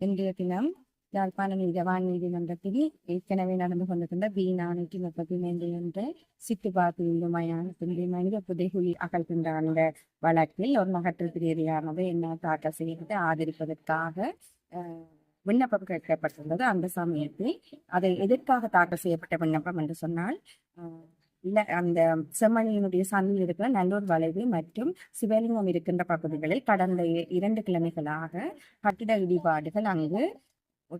இன்றைய தினம் யாழ்ப்பாண நீதவான் நீதிமன்றத்தில் ஏற்கனவே நடந்து கொண்டிருந்த பி நானூற்றி முப்பத்தி ஐந்து என்ற சித்துபாத்து இந்து மயானத்தினுடைய மனித புதைகுழி அகழ்கின்ற அந்த வழக்கில் ஒரு நகற்றல் பிரேரியானது என்ன தாக்கல் செய்யப்பட்டு ஆதரிப்பதற்காக விண்ணப்பம் கேட்கப்பட்டுள்ளது. அந்த சமயத்தில் அதை எதற்காக தாக்கல் செய்யப்பட்ட விண்ணப்பம் என்று சொன்னால் அந்த செம்மணியினுடைய சந்தில் இருக்கிற நல்லூர் வளைவு மற்றும் சிவலிங்கம் இருக்கின்ற பகுதிகளில் கடந்த இரண்டு கிழமைகளாக கட்டிட இடிபாடுகள் அங்கு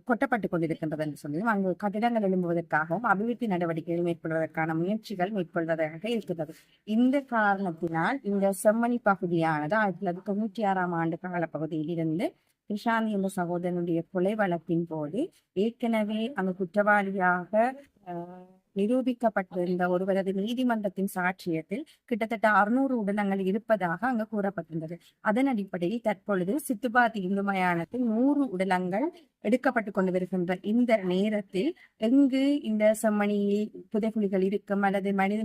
கொட்டப்பட்டு கொண்டிருக்கின்றது என்று சொல்லியும் அங்கு கட்டிடங்கள் எழும்புவதற்காகவும் அபிவிருத்தி நடவடிக்கைகள் மேற்கொள்வதற்கான முயற்சிகள் மேற்கொள்வதாக இருக்கிறது இந்த காரணத்தினால் இந்த செம்மணி பகுதியானது ஆயிரத்தி தொள்ளாயிரத்தி தொண்ணூற்றி ஆறாம் ஆண்டு காலப்பகுதியில் இருந்து கிருஷாந்தி என்ற சகோதரனுடைய கொலை வழக்கின் போது ஏற்கனவே அங்கு குற்றவாளியாக ஆஹ் நிரூபிக்கப்பட்டிருந்த ஒருவரது நீதிமன்றத்தின் சாட்சியத்தில் கிட்டத்தட்ட அறுநூறு உடலங்கள் இருப்பதாக அங்கு கூறப்பட்டிருந்தது. அதன் அடிப்படையில் தற்பொழுது சித்துபாத்தி இந்து மயானத்தில் நூறு உடலங்கள் எடுக்கப்பட்டு கொண்டு வருகின்ற இந்த நேரத்தில் எங்கு இந்த செம்மணியில் புதைகுழிகள் இருக்கும் அல்லது மனித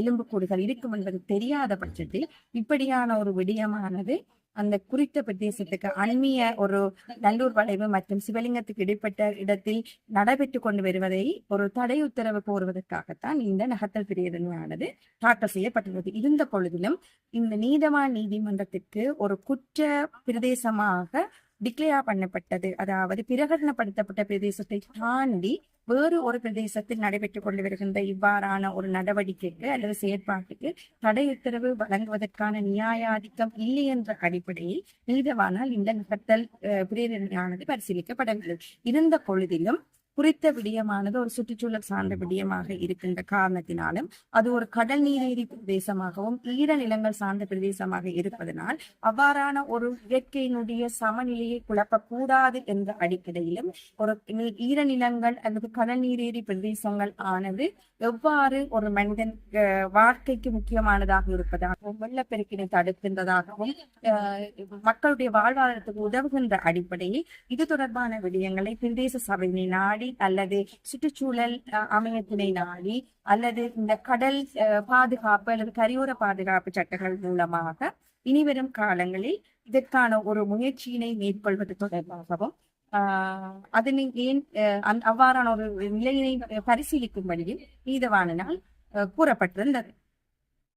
எலும்புக்கூடுகள் இருக்கும் என்பது தெரியாத பட்சத்தில் இப்படியான ஒரு விடயமானது அந்த குறித்த பிரதேசத்துக்கு அண்மைய ஒரு நல்லூர் வளைவு மற்றும் சிவலிங்கத்துக்கு இடைப்பட்ட இடத்தில் நடைபெற்று கொண்டு வருவதை ஒரு தடை உத்தரவு கோருவதற்காகத்தான் இந்த நகர்த்தல் பிரேரணையானது தாக்கல் செய்யப்பட்டுள்ளது. இருந்த பொழுதிலும் இந்த நீதவான் நீதிமன்றத்திற்கு ஒரு குற்ற பிரதேசமாக டிக்ளேர் பண்ணப்பட்டது. அதாவது பிரகடனப்படுத்தப்பட்ட பிரதேசத்தை தாண்டி வேறு ஒரு பிரதேசத்தில் நடைபெற்றுக் கொண்டு வருகின்ற இவ்வாறான ஒரு நடவடிக்கைக்கு அல்லது செயற்பாட்டுக்கு தடை உத்தரவு வழங்குவதற்கான நியாயாதிக்கம் இல்லை என்ற அடிப்படையில் நீதவானால் இந்த நகர்த்தல் பிரேரணையானது பரிசீலிக்கப்படவில்லை. இருந்த பொழுதிலும் குறித்த விடயமானது ஒரு சுற்றுச்சூழல் சார்ந்த விடயமாக இருக்கின்ற காரணத்தினாலும் அது ஒரு கடல் நீரேறி பிரதேசமாகவும் ஈரநிலங்கள் சார்ந்த பிரதேசமாக இருப்பதனால் அவ்வாறான ஒரு இயற்கையினுடைய சமநிலையை குழப்பக்கூடாது என்ற அடிப்படையிலும் ஒரு நீ- ஈரநிலங்கள் அல்லது கடல் நீரேறி பிரதேசங்கள் ஆனது எவ்வாறு ஒரு மனிதன் அஹ், வாழ்க்கைக்கு முக்கியமானதாக இருப்பதாகவும் வெள்ளப்பெருக்கினை தடுக்கின்றதாகவும் மக்களுடைய வாழ்வாதாரத்துக்கு உதவுகின்ற அடிப்படையில் இது தொடர்பான விடயங்களை பிரதேச சபையினை நாடி அல்லது சுற்றுச்சூழல் அமையத்தினை நாடி அல்லது இந்த கடல் பாதுகாப்பு அல்லது கரையோர பாதுகாப்பு சட்டங்கள் மூலமாக இனிவரும் காலங்களில் இதற்கான ஒரு முயற்சியினை மேற்கொள்வது தொடர்பாகவும் ஆஹ் அதனை ஏன் அஹ், அவ்வாறான ஒரு நிலையினை பரிசீலிக்கும் வழியில் நீதவானினால் கூறப்பட்டிருந்தது.